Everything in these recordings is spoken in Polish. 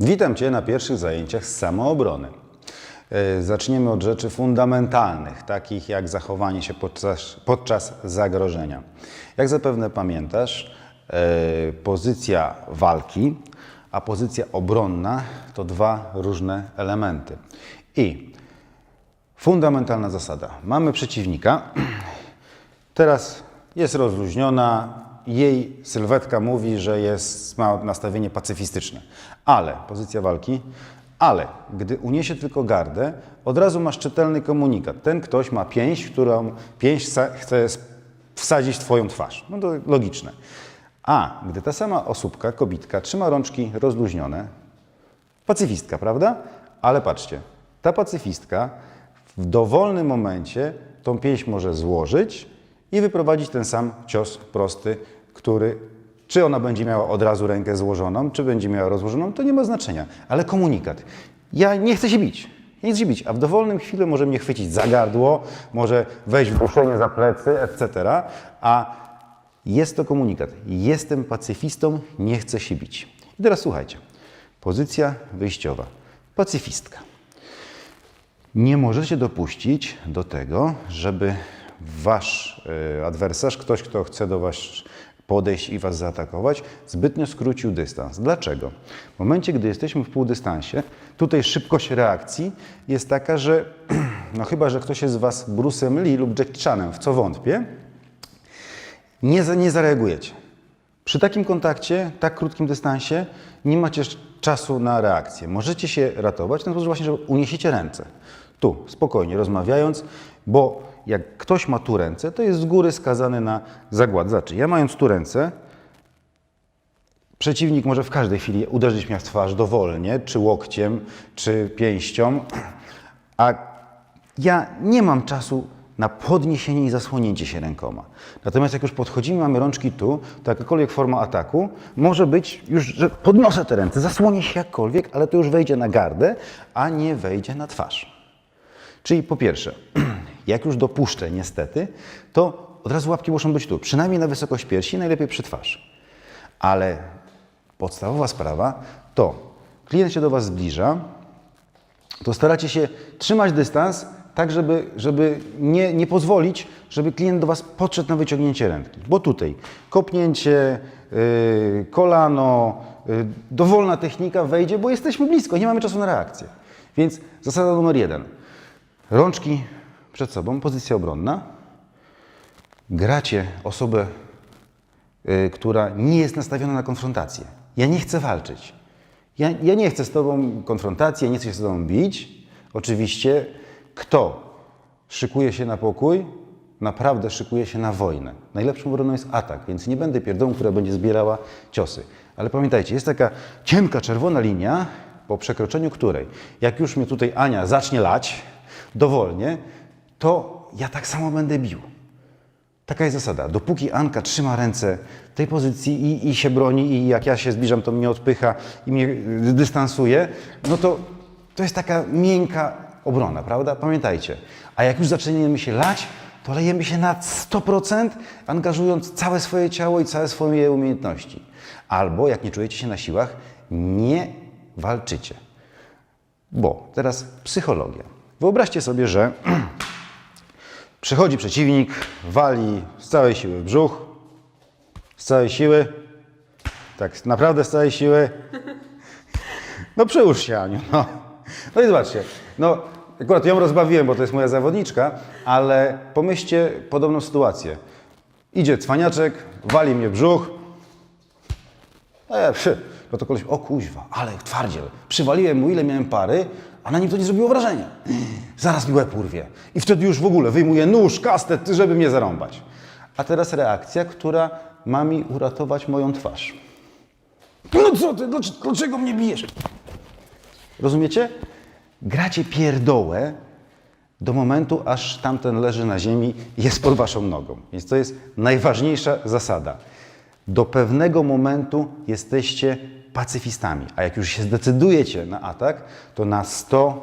Witam Cię na pierwszych zajęciach z samoobrony. E, Zaczniemy od rzeczy fundamentalnych, takich jak zachowanie się podczas, podczas zagrożenia. Jak zapewne pamiętasz, e, pozycja walki, a pozycja obronna to dwa różne elementy. I fundamentalna zasada. Mamy przeciwnika, Teraz jest rozluźniona, jej sylwetka mówi, że jest, ma nastawienie pacyfistyczne. Ale, pozycja walki, ale gdy uniesie tylko gardę, od razu masz czytelny komunikat. Ten ktoś ma pięść, którą pięść chce wsadzić w twoją twarz. No to logiczne. A gdy ta sama osóbka, kobitka, trzyma rączki rozluźnione, pacyfistka, prawda? Ale patrzcie, ta pacyfistka w dowolnym momencie tą pięść może złożyć i wyprowadzić ten sam cios prosty, który, czy ona będzie miała od razu rękę złożoną, czy będzie miała rozłożoną, to nie ma znaczenia. Ale komunikat. Ja nie chcę się bić. Nie chcę się bić, a w dowolnym chwili może mnie chwycić za gardło, może wejść w duszenie za plecy, etc. A jest to komunikat. Jestem pacyfistą, nie chcę się bić. I teraz słuchajcie. Pozycja wyjściowa. Pacyfistka. Nie możecie dopuścić do tego, żeby wasz e, adwersarz, ktoś, kto chce do was podejść i was zaatakować, zbytnio skrócił dystans. Dlaczego? W momencie, gdy jesteśmy w półdystansie, tutaj szybkość reakcji jest taka, że no chyba, że ktoś jest z was Bruce'em Lee lub Jack Chanem, w co wątpię, nie, nie zareagujecie. Przy takim kontakcie, tak krótkim dystansie, nie macie czasu na reakcję. Możecie się ratować w ten sposób właśnie, że uniesiecie ręce. Tu, spokojnie, rozmawiając, bo jak ktoś ma tu ręce, to jest z góry skazany na zagład. Znaczy, ja mając tu ręce, przeciwnik może w każdej chwili uderzyć mnie w twarz dowolnie, czy łokciem, czy pięścią, a ja nie mam czasu na podniesienie i zasłonięcie się rękoma. Natomiast jak już podchodzimy, mamy rączki tu, to jakakolwiek forma ataku może być już, że podniosę te ręce, zasłonię się jakkolwiek, ale to już wejdzie na gardę, a nie wejdzie na twarz. Czyli po pierwsze, jak już dopuszczę niestety, to od razu łapki muszą być tu, przynajmniej na wysokość piersi, najlepiej przy twarz. Ale podstawowa sprawa to klient się do Was zbliża, to staracie się trzymać dystans, tak żeby, żeby nie, nie pozwolić, żeby klient do Was podszedł na wyciągnięcie ręki. Bo tutaj kopnięcie, yy, kolano, yy, dowolna technika wejdzie, bo jesteśmy blisko, nie mamy czasu na reakcję. Więc zasada numer jeden. Rączki przed sobą, pozycja obronna. Gracie osobę, y, która nie jest nastawiona na konfrontację. Ja nie chcę walczyć. Ja, ja nie chcę z Tobą konfrontacji, ja nie chcę się z Tobą bić. Oczywiście, kto szykuje się na pokój, naprawdę szykuje się na wojnę. Najlepszą obroną jest atak, więc nie będę pierdołą, która będzie zbierała ciosy. Ale pamiętajcie, jest taka cienka czerwona linia, po przekroczeniu której, jak już mnie tutaj Ania zacznie lać dowolnie, to ja tak samo będę bił. Taka jest zasada. Dopóki Anka trzyma ręce w tej pozycji i, i się broni, i jak ja się zbliżam, to mnie odpycha i mnie y, dystansuje, no to to jest taka miękka obrona, prawda? Pamiętajcie. A jak już zaczniemy się lać, to lejemy się na 100%, angażując całe swoje ciało i całe swoje umiejętności. Albo, jak nie czujecie się na siłach, nie walczycie. Bo teraz psychologia. Wyobraźcie sobie, że Przychodzi przeciwnik, wali z całej siły w brzuch, z całej siły, tak naprawdę z całej siły. No przyłóż się, Aniu. No, no i zobaczcie, no akurat ją rozbawiłem, bo to jest moja zawodniczka, ale pomyślcie podobną sytuację. Idzie cwaniaczek, wali mnie brzuch, ja, przy, no to koleś, o kuźwa, ale twardziel. Przywaliłem mu ile miałem pary, a na nim to nie zrobiło wrażenia. Zaraz mi łeb urwie. I wtedy już w ogóle wyjmuję nóż, kastet, żeby mnie zarąbać. A teraz reakcja, która ma mi uratować moją twarz. No co ty, dlaczego, mnie bijesz? Rozumiecie? Gracie pierdołę do momentu, aż tamten leży na ziemi i jest pod waszą nogą. Więc to jest najważniejsza zasada. Do pewnego momentu jesteście pacyfistami, a jak już się zdecydujecie na atak, to na 100%.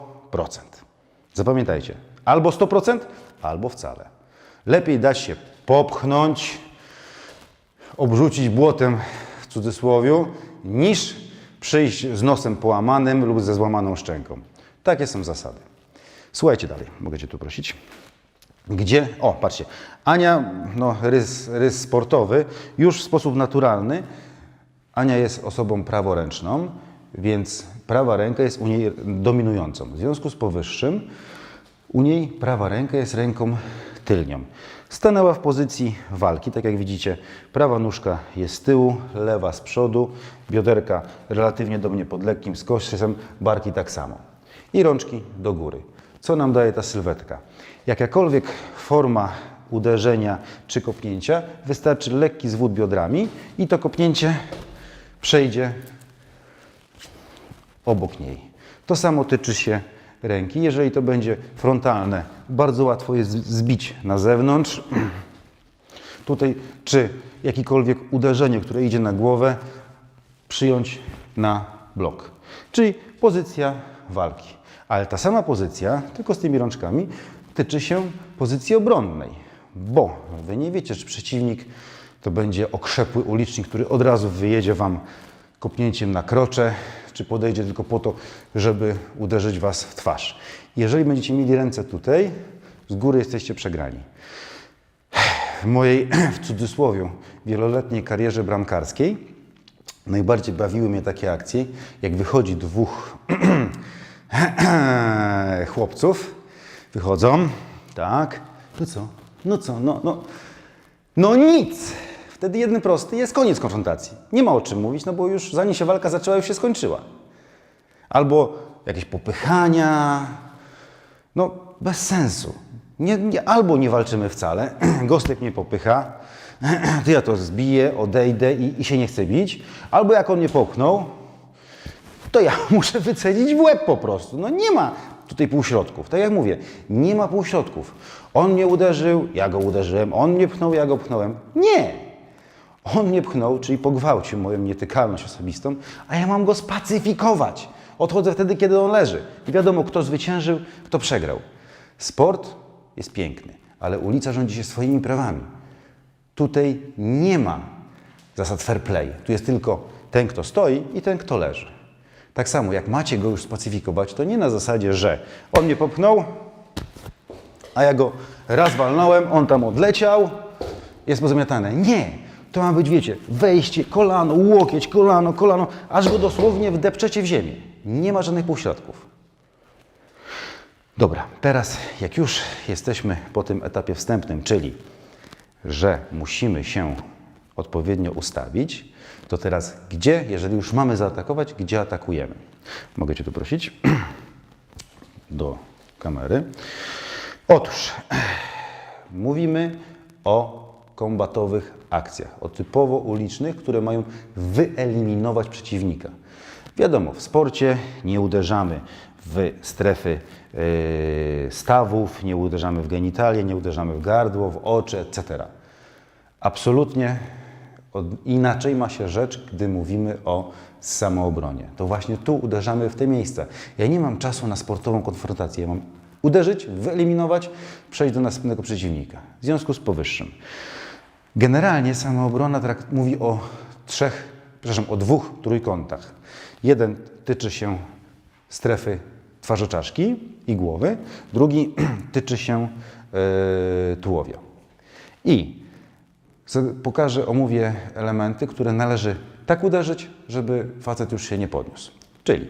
Zapamiętajcie, albo 100%, albo wcale. Lepiej dać się popchnąć, obrzucić błotem w cudzysłowie, niż przyjść z nosem połamanym lub ze złamaną szczęką. Takie są zasady. Słuchajcie dalej, mogę Cię tu prosić. Gdzie, o patrzcie, Ania, no rys, rys sportowy, już w sposób naturalny. Ania jest osobą praworęczną, więc prawa ręka jest u niej dominującą. W związku z powyższym u niej prawa ręka jest ręką tylnią. Stanęła w pozycji walki, tak jak widzicie, prawa nóżka jest z tyłu, lewa z przodu, bioderka relatywnie do mnie pod lekkim skosem, barki tak samo. I rączki do góry. Co nam daje ta sylwetka? Jakakolwiek forma uderzenia czy kopnięcia, wystarczy lekki zwód biodrami i to kopnięcie przejdzie obok niej. To samo tyczy się ręki. Jeżeli to będzie frontalne, bardzo łatwo jest zbić na zewnątrz. Tutaj, czy jakikolwiek uderzenie, które idzie na głowę, przyjąć na blok. Czyli pozycja walki. Ale ta sama pozycja, tylko z tymi rączkami, tyczy się pozycji obronnej. Bo wy nie wiecie, czy przeciwnik to będzie okrzepły ulicznik, który od razu wyjedzie wam kopnięciem na krocze, czy podejdzie tylko po to, żeby uderzyć was w twarz. Jeżeli będziecie mieli ręce tutaj, z góry jesteście przegrani. W mojej, w cudzysłowie, wieloletniej karierze bramkarskiej najbardziej bawiły mnie takie akcje, jak wychodzi dwóch chłopców, wychodzą, tak, no co, no co, no, no, no nic. Wtedy jeden prosty jest koniec konfrontacji. Nie ma o czym mówić, no bo już zanim się walka zaczęła, już się skończyła. Albo jakieś popychania, no bez sensu. Nie, nie, albo nie walczymy wcale, Gostek mnie popycha, to ja to zbiję, odejdę i, i się nie chcę bić, albo jak on mnie popchnął, to ja muszę wycedzić w łeb po prostu. No nie ma tutaj półśrodków. Tak jak mówię, nie ma półśrodków. On mnie uderzył, ja go uderzyłem, on mnie pchnął, ja go pchnąłem. Nie! On mnie pchnął, czyli pogwałcił moją nietykalność osobistą, a ja mam go spacyfikować. Odchodzę wtedy, kiedy on leży. I wiadomo, kto zwyciężył, kto przegrał. Sport jest piękny, ale ulica rządzi się swoimi prawami. Tutaj nie ma zasad fair play. Tu jest tylko ten, kto stoi i ten, kto leży. Tak samo, jak macie go już spacyfikować, to nie na zasadzie, że on mnie popchnął, a ja go raz walnąłem, on tam odleciał, jest pozamiatane. Nie! To ma być, wiecie, wejście, kolano, łokieć, kolano, kolano, aż go dosłownie wdepczecie w ziemię. Nie ma żadnych półśrodków. Dobra, teraz jak już jesteśmy po tym etapie wstępnym, czyli że musimy się odpowiednio ustawić, to teraz gdzie, jeżeli już mamy zaatakować, gdzie atakujemy? Mogę Cię tu prosić do kamery. Otóż mówimy o kombatowych akcjach, o typowo ulicznych, które mają wyeliminować przeciwnika. Wiadomo, w sporcie nie uderzamy w strefy yy, stawów, nie uderzamy w genitalie, nie uderzamy w gardło, w oczy, etc. Absolutnie inaczej ma się rzecz, gdy mówimy o samoobronie. To właśnie tu uderzamy w te miejsca. Ja nie mam czasu na sportową konfrontację. Ja mam uderzyć, wyeliminować, przejść do następnego przeciwnika. W związku z powyższym. Generalnie samoobrona trakt mówi o trzech, przepraszam, o dwóch trójkątach. Jeden tyczy się strefy twarzoczaszki i głowy, drugi tyczy się yy, tułowia. I pokażę, omówię elementy, które należy tak uderzyć, żeby facet już się nie podniósł. Czyli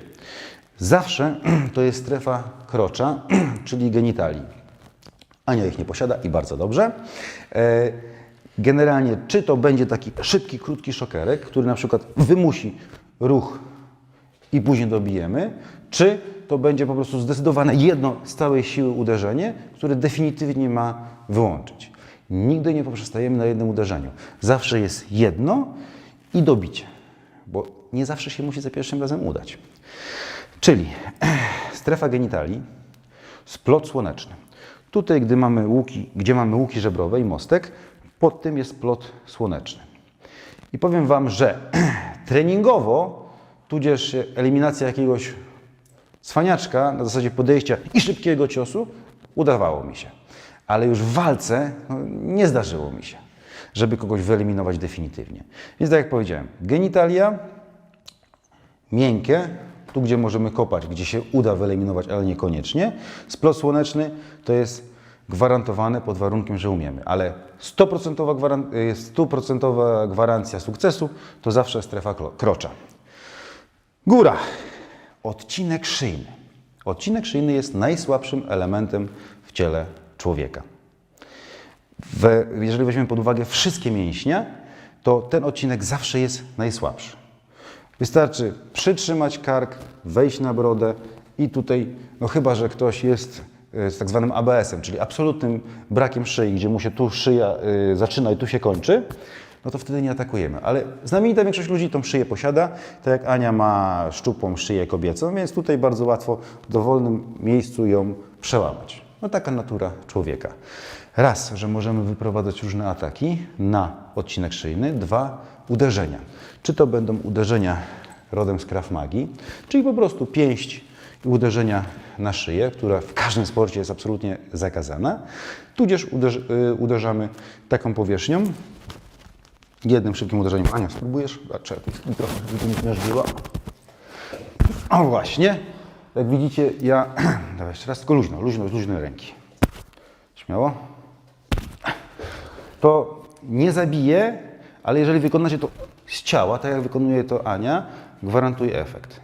zawsze to jest strefa krocza, czyli genitalii. Ania ich nie posiada i bardzo dobrze. E, Generalnie, czy to będzie taki szybki, krótki szokerek, który na przykład wymusi ruch i później dobijemy, czy to będzie po prostu zdecydowane jedno z całej siły uderzenie, które definitywnie ma wyłączyć. Nigdy nie poprzestajemy na jednym uderzeniu. Zawsze jest jedno i dobicie, bo nie zawsze się musi za pierwszym razem udać. Czyli strefa genitali, splot słoneczny. Tutaj, gdy mamy łuki, gdzie mamy łuki żebrowe i mostek, pod tym jest plot słoneczny. I powiem Wam, że treningowo, tudzież eliminacja jakiegoś cwaniaczka na zasadzie podejścia i szybkiego ciosu, udawało mi się. Ale już w walce no, nie zdarzyło mi się, żeby kogoś wyeliminować definitywnie. Więc tak jak powiedziałem, genitalia, miękkie, tu gdzie możemy kopać, gdzie się uda wyeliminować, ale niekoniecznie. Splot słoneczny to jest gwarantowane pod warunkiem, że umiemy, ale 100% gwaran- y, 100% gwarancja sukcesu to zawsze strefa krocza. Góra. Odcinek szyjny. Odcinek szyjny jest najsłabszym elementem w ciele człowieka. Jeżeli weźmiemy pod uwagę wszystkie mięśnie, to ten odcinek zawsze jest najsłabszy. Wystarczy przytrzymać kark, wejść na brodę i tutaj, no chyba, że ktoś jest e, z tak zwanym ABS-em, czyli absolutnym brakiem szyi, gdzie mu się tu szyja y, zaczyna i tu się kończy, no to wtedy nie atakujemy. Ale znamienita większość ludzi tą szyję posiada, tak jak Ania ma szczupłą szyję kobiecą, więc tutaj bardzo łatwo w dowolnym miejscu ją przełamać. No taka natura człowieka. Raz, że możemy wyprowadzać różne ataki na odcinek szyjny. Dwa, uderzenia. Czy to będą uderzenia rodem z Krav czyli po prostu pięść i uderzenia na szyję, która w każdym sporcie jest absolutnie zakazana. Tudzież uderz, y, uderzamy taką powierzchnią, jednym szybkim uderzeniem. Ania, spróbujesz? Czekaj, trochę, zmiażdżyła. O właśnie. Jak widzicie, ja... Dawaj jeszcze raz, tylko luźno, luźno, luźne ręki. Śmiało. To nie zabije, ale jeżeli wykonacie to z ciała, tak jak wykonuje to Ania, gwarantuje efekt.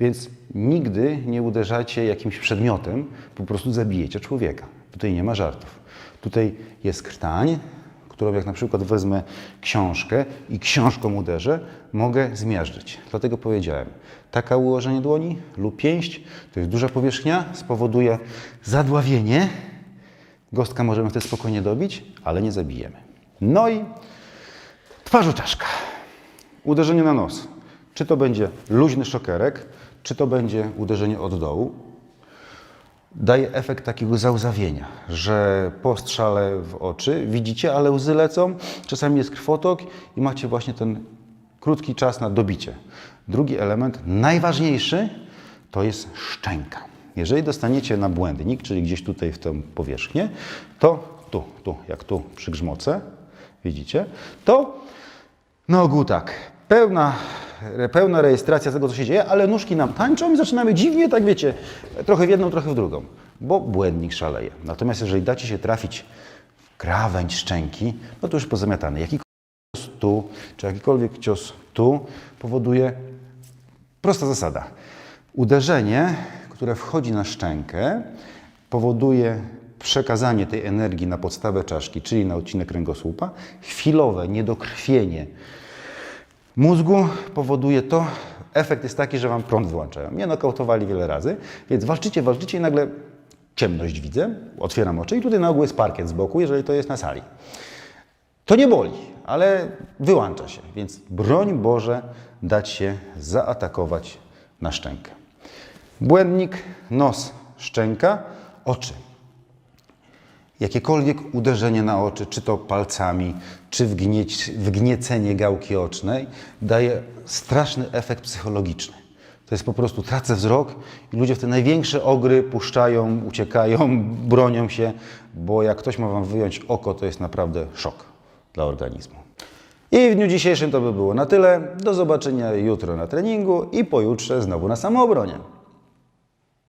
Więc nigdy nie uderzacie jakimś przedmiotem, po prostu zabijecie człowieka. Tutaj nie ma żartów. Tutaj jest krtań, którą jak na przykład wezmę książkę i książką uderzę, mogę zmiażdżyć. Dlatego powiedziałem, taka ułożenie dłoni lub pięść, to jest duża powierzchnia, spowoduje zadławienie. Gostka możemy wtedy spokojnie dobić, ale nie zabijemy. No i twarzoczaszka. Uderzenie na nos. Czy to będzie luźny szokerek, czy to będzie uderzenie od dołu, daje efekt takiego załzawienia, że po strzale w oczy widzicie, ale łzy lecą, czasami jest krwotok i macie właśnie ten krótki czas na dobicie. Drugi element, najważniejszy, to jest szczęka. Jeżeli dostaniecie na błędnik, czyli gdzieś tutaj w tę powierzchnię, to tu, tu, jak tu przygrzmocę, widzicie, to na ogół tak, pełna, pełna rejestracja tego, co się dzieje, ale nóżki nam tańczą i zaczynamy dziwnie, tak wiecie, trochę w jedną, trochę w drugą, bo błędnik szaleje. Natomiast jeżeli dacie się trafić w krawędź szczęki, no to już pozamiatany. Jakikolwiek cios tu, czy jakikolwiek cios tu powoduje prosta zasada. Uderzenie, które wchodzi na szczękę, powoduje przekazanie tej energii na podstawę czaszki, czyli na odcinek kręgosłupa, chwilowe niedokrwienie mózgu powoduje to, efekt jest taki, że Wam prąd wyłączają. Mnie nokautowali wiele razy, więc walczycie, walczycie i nagle ciemność widzę, otwieram oczy i tutaj na ogół jest parkiet z boku, jeżeli to jest na sali. To nie boli, ale wyłącza się, więc broń Boże dać się zaatakować na szczękę. Błędnik, nos, szczęka, oczy. Jakiekolwiek uderzenie na oczy, czy to palcami, czy wgnieć, wgniecenie gałki ocznej, daje straszny efekt psychologiczny. To jest po prostu tracę wzrok i ludzie w te największe ogry puszczają, uciekają, bronią się, bo jak ktoś ma wam wyjąć oko, to jest naprawdę szok dla organizmu. I w dniu dzisiejszym to by było na tyle. Do zobaczenia jutro na treningu i pojutrze znowu na samoobronie.